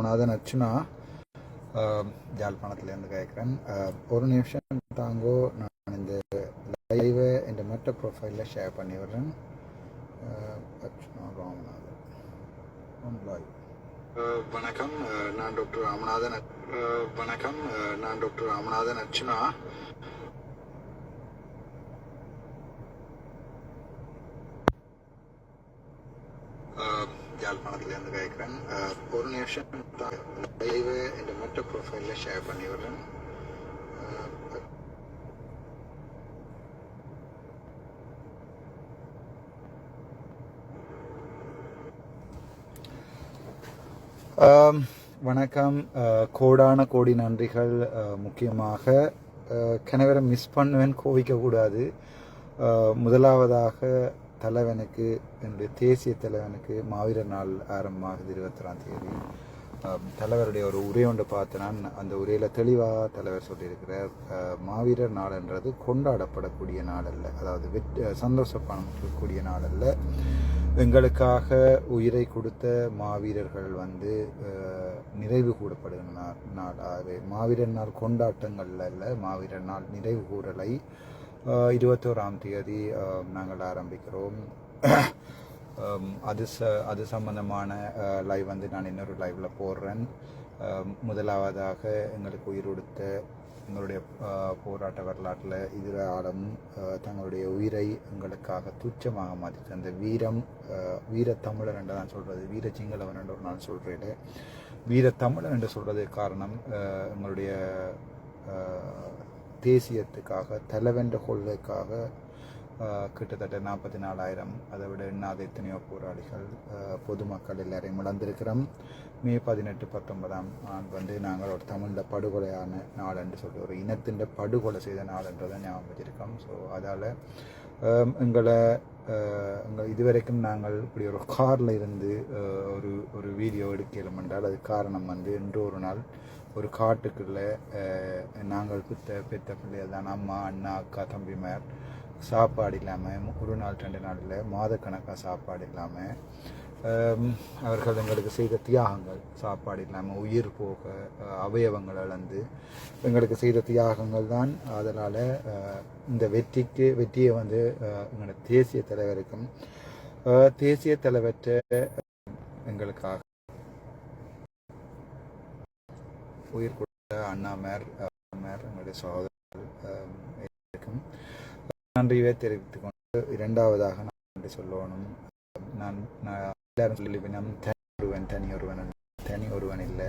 முனாதன் அச்சுனா ஜாழ்ப்பாணத்துலேருந்து கேட்குறேன் ஒரு நிமிஷம் தாங்கோ நான் இந்த லைவை இந்த மற்ற ப்ரொஃபைலில் ஷேர் பண்ணி விடுறேன். அர்ச்சுனா ராமநாதன். லைவ் வணக்கம். நான் டாக்டர் ராமநாதன். வணக்கம். நான் டாக்டர் ராமநாதன் அர்ச்சுனா யாழ்ப்பாணத்துலேருந்து ஒரு நிமிஷம் லைவை இந்த மற்ற ப்ரொஃபைலில் ஷேர் பண்ணி விடுறேன் வணக்கம் அஹ், கோடான கோடி நன்றிகள் முக்கியமாக அஹ், கணவரை மிஸ் பண்ணுவேன் கோவிக்க கூடாது முதலாவதாக தலைவனுக்கு என்னுடைய தேசிய தலைவனுக்கு மாவீரர் நாள் ஆரம்பமாகுது இருபத்தொறாம் தேதி. தலைவருடைய ஒரு உரை ஒன்று பார்த்து நான் அந்த உரையில் தெளிவாக தலைவர் சொல்லியிருக்கிறார் மாவீரர் நாள்ன்றது கொண்டாடப்படக்கூடிய நாள் அல்ல. அதாவது வெற்றி சந்தோஷப்படக்கூடிய நாள் அல்ல. எங்களுக்காக உயிரை கொடுத்த மாவீரர்கள் வந்து நிறைவு கூடப்படுகிற நாள் நா- நாள் ஆகவே மாவீரர் நாள் கொண்டாட்டங்கள் அல்ல. மாவீரர் நாள் நிறைவு கூறலை. இருபத்தோராம் தேதி நாங்கள் ஆரம்பிக்கிறோம். அது ச அது சம்பந்தமான லைவ் வந்து நான் இன்னொரு லைவ்ல போடுறேன். முதலாவதாக எங்களுக்கு உயிர் கொடுத்த எங்களுடைய போராட்ட வரலாற்றில் இதுவரை தங்களுடைய உயிரை எங்களுக்காக துச்சமாக மாற்றி அந்த வீரம் அஹ், வீரத்தமிழர் என்று நான் சொல்கிறது வீர சிங்களவன் என்று நான் சொல்கிறேன் வீரத்தமிழர் என்று சொல்கிறது காரணம் எங்களுடைய தேசியத்துக்காக தலைவென்ற கொள்கைக்காக கிட்டத்தட்ட நாற்பத்தி நாலாயிரம் அதை விட எண்ணாத எத்தனையோ போராளிகள் பொதுமக்கள் எல்லாரையும் இழந்திருக்கிறோம். மே பதினெட்டு பத்தொன்பதாம் ஆண்டு வந்து நாங்கள் ஒரு தமிழில் படுகொலையான நாள் என்று சொல்லி ஒரு இனத்தின் படுகொலை செய்த நாள்ன்றதை ஞாபகம் வச்சிருக்கோம். ஸோ அதால் எங்களை ஆஹ் எங்கள் இதுவரைக்கும் நாங்கள் இப்படி ஒரு காரில் இருந்து ஒரு ஒரு வீடியோ எடுக்கலாம் என்றால் அது காரணம் வந்து இன்று ஒரு நாள் ஒரு காட்டுக்குள்ளே நாங்கள் பெத்த பெத்த பிள்ளைகள் தான். அம்மா அண்ணா அக்கா தம்பிமார் சாப்பாடு இல்லாமல் ஒரு நாள் ரெண்டு நாளில் மாதக்கணக்காக சாப்பாடு இல்லாமல் அவர்கள் எங்களுக்கு செய்த தியாகங்கள் சாப்பாடு இல்லாமல் உயிர் போக அவயவங்கள் இழந்து எங்களுக்கு செய்த தியாகங்கள் தான். அதனால் இந்த வெற்றிக்கு வெற்றியை வந்து எங்களோட தேசிய தலைவருக்கும் தேசிய தலைவற்ற எங்களுக்காக உயிர் கொடுத்த அண்ணாமேர் அண்ணாமேர் எங்களுடைய சகோதரர்கள் இருக்கும் நன்றியை தெரிவித்துக் கொண்டு இரண்டாவதாக நான் சொல்லணும். நான் எல்லாரும் நம் தனி ஒருவன் தனி ஒருவன் தனி ஒருவன் இல்லை.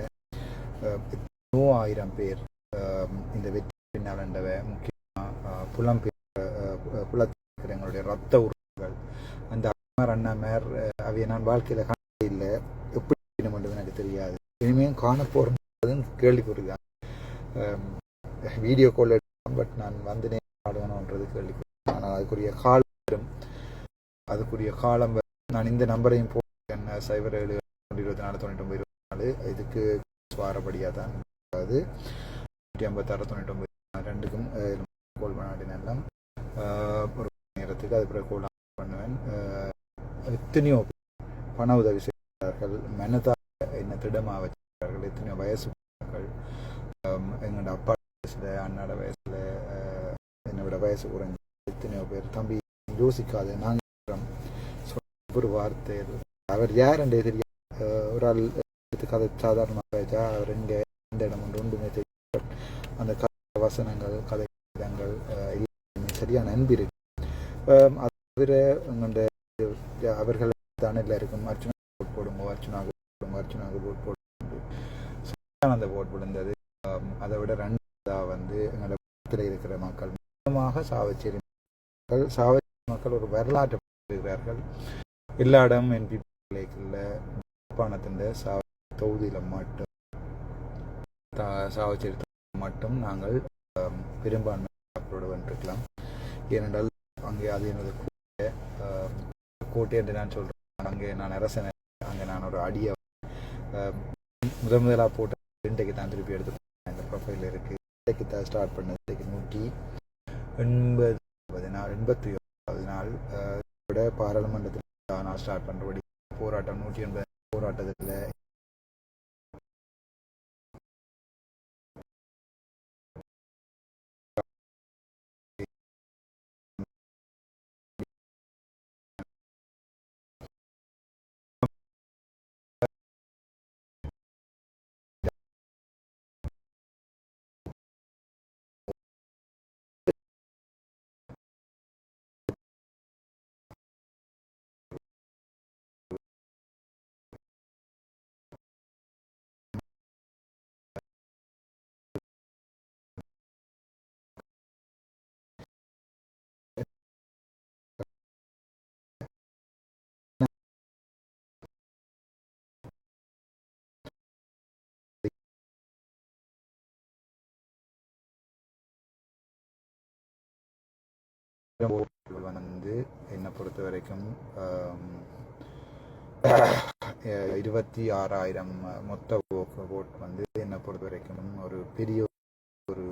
எத்தனோ ஆயிரம் பேர் இந்த வெற்றி பின்னாலண்டவ முக்கியமாக புலம்பெயர் அஹ், புலத்தில் எங்களுடைய ரத்த உறவுகள் அந்த அம்மார் அண்ணாமேர் அவை அவைய நான் வாழ்க்கையில் காண இல்லை. எப்படி மட்டும் எனக்கு தெரியாது. இனிமேல் காண கேள்விக்குறி தான் வீடியோ கால் எடுக்கலாம் பட் நான் வந்து ஆடுவேணுன்றது கேள்வி ஆனால் அதுக்குரிய காலம் வரும். அதுக்குரிய காலம் வரும். நான் இந்த நம்பரையும் போ என்ன சைபர் ஏழு இருபத்தி நாலு தொண்ணூற்றி ஒன்பது இருபத்தி நாலு. இதுக்கு வாரப்படியாக தான் அது. நூற்றி ஐம்பத்தாறு தொண்ணூற்றி ஒன்பது ரெண்டுக்கும் கால் பண்ணாட்டினெல்லாம் ஒரு நேரத்துக்கு அது பிறகு கோல் பண்ணுவேன். எத்தனையோ பண உதவி செய்கிறார்கள் மனதாக என்ன திடமாக வச்சிருக்கிறார்கள் எத்தனையோ வயசு எங்களோட அப்பா வயசில் அண்ணாட வயசில் என்னை விட வயசு குறைஞ்ச எத்தனையோ பேர். தம்பி யோசிக்காது நாங்கள் ஒரு வார்த்தை அவர் அவர் யாருன்றே தெரியாது. ஒரு ஆள் எடுத்து கதை சாதாரணமாக வச்சா அவர் இங்கே எந்த இடம் ஒன்று ஒன்றுமே தெரியும் அந்த கதை வசனங்கள் கதை கதைகள் எல்லாமே சரியான அன்பு இருக்கு. அஹ் அது தவிர அவர்கள் தானே இருக்கும் அர்ச்சனா போட் போடுங்க அர்ச்சனாவுக்கு போடுங்க அர்ச்சனாவுக்கு போட் போடுங்க. அந்த போட் விழுந்தது. அதை விட ரெண்டாவதாக வந்து எங்களோட பக்கத்தில் இருக்கிற மக்கள் முக்கியமாக சாவச்சேரி மக்கள். சாவச்சேரி மக்கள் ஒரு வரலாற்றை இருக்கிறார்கள் எல்லா இடமும் என்பி பிள்ளைகளில் யாழ்ப்பாணத்தின் சாவ தொகுதியில் மட்டும் சாவச்சேரி மட்டும் நாங்கள் பெரும்பான்மை சாப்பிட ஏனென்றால் அங்கே அது எனது கோட்டை கோட்டை என்று நான் சொல்கிறேன் அங்கே நான் அரசன் அங்கே நான் ஒரு அடியை முதன் முதல் முதலாக போட்ட இன்றைக்கு தான் திருப்பி எடுத்து இந்த ப்ரொஃபைல் இருக்குது இன்றைக்கு தான் ஸ்டார்ட் பண்ணது இன்றைக்கு நூற்றி எண்பது நாள் எண்பத்தி ஒன்பது நாள் விட பாராளுமன்றத்தில் நான் ஸ்டார்ட் பண்ணுறபடி போராட்டம் நூற்றி எண்பது போராட்டத்தில் வந்து என்னை பொறுத்த வரைக்கும் இருபத்தி ஆறாயிரம் மொத்த ஓட் வந்து என்னை பொறுத்த வரைக்கும் ஒரு பெரிய ஒரு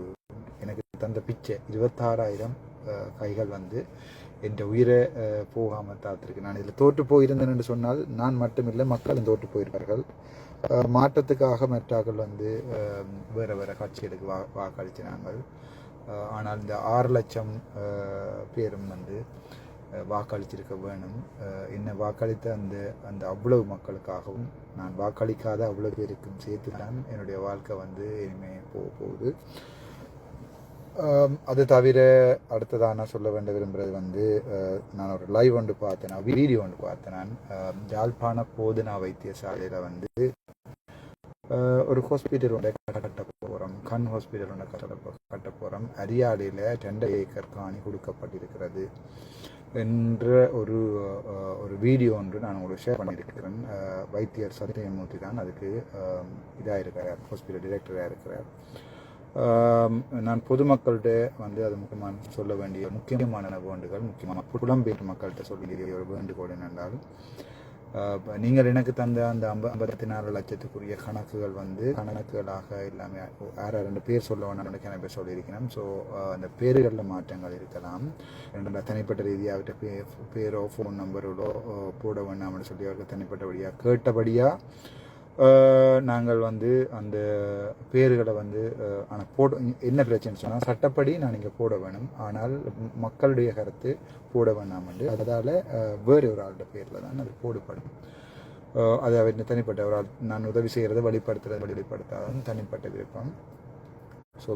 எனக்கு தந்த பிச்சை. இருபத்தாறாயிரம் கைகள் வந்து என் உயிரை போகாமல் தாத்திருக்கு. நான் இதில் தோற்று போயிருந்தேன் என்று சொன்னால் நான் மட்டுமில்லை மக்களும் தோற்று போயிருப்பார்கள். மாற்றத்துக்காக மற்றாக்கள் வந்து வேறு வேறு காட்சிகளுக்கு வா வாக்களித்தினாங்கள் ஆனால் இந்த ஆறு லட்சம் பேரும் வந்து வாக்களித்திருக்க வாக்களிச்சிருக்க வேணும் என்னை வாக்களித்த அந்த அந்த அவ்வளவு மக்களுக்காகவும் நான் வாக்களிக்காத அவ்வளவு பேருக்கும் சேர்த்து தான் என்னுடைய வாழ்க்கை வந்து இனிமே போக போகுது. அது தவிர அடுத்ததாக நான் சொல்ல வேண்ட விரும்புகிறது வந்து நான் ஒரு லைவ் ஒன்று பார்த்தேன் வீடியோ ஒன்று பார்த்தேன் நான். யாழ்ப்பாண போதனா வைத்தியசாலையில் வந்து ஒரு ஹாஸ்பிட்டல் ஒன்றை கட்ட கண் ஹாஸ்பிட்டல் ஒன்று கட்ட போ- கட்ட போகிறோம் அரியாடியில் ரெண்டு ஏக்கர் காணி கொடுக்கப்பட்டிருக்கிறது என்ற ஒரு ஒரு வீடியோ ஒன்று நான் உங்களுக்கு ஷேர் பண்ணியிருக்கிறேன். வைத்தியர் சத்யமூர்த்தி தான் அதுக்கு இதாக இருக்கிறார் ஹாஸ்பிட்டல் டிரெக்டராக இருக்கிறார். நான் பொதுமக்கள்கிட்ட வந்து அது முக்கியமான சொல்ல வேண்டிய முக்கியமான வேண்டுகள் முக்கியமான புலம்பெயர் மக்கள்கிட்ட சொல்ல வேண்டிய ஒரு வேண்டுகோள் என்னென்றால் நீங்கள் எனக்கு தந்த அந்த ஐம்ப ஐம்பத்தி நாலு லட்சத்துக்குரிய கணக்குகள் வந்து கணக்குகளாக எல்லாமே யார் ரெண்டு பேர் சொல்ல வேணாம் பேர் சொல்லியிருக்கிறேன். ஸோ அந்த பேர்களில் மாற்றங்கள் இருக்கலாம். ரெண்டு தனிப்பட்ட ரீதியாக பே பேரோ ஃபோன் நம்பரோ போட வேண்டாம்னு சொல்லி அவர்கள் தனிப்பட்டபடியாக கேட்டபடியாக நாங்கள் வந்து அந்த பேர்களை வந்து ஆனால் போட என்ன பிரச்சனை சொன்னால் சட்டப்படி நான் இங்கே போட வேணும். ஆனால் மக்களுடைய கருத்து போட வேணாம் என்று. அதால் வேறு ஒரு ஆளுடைய பேரில் தான் அது போடப்படும் அது அவர் தனிப்பட்ட ஒரு ஆள் நான் உதவி செய்கிறத வெளிப்படுத்துறது வெளிப்படுத்தாதான் தனிப்பட்ட விருப்பம். ஸோ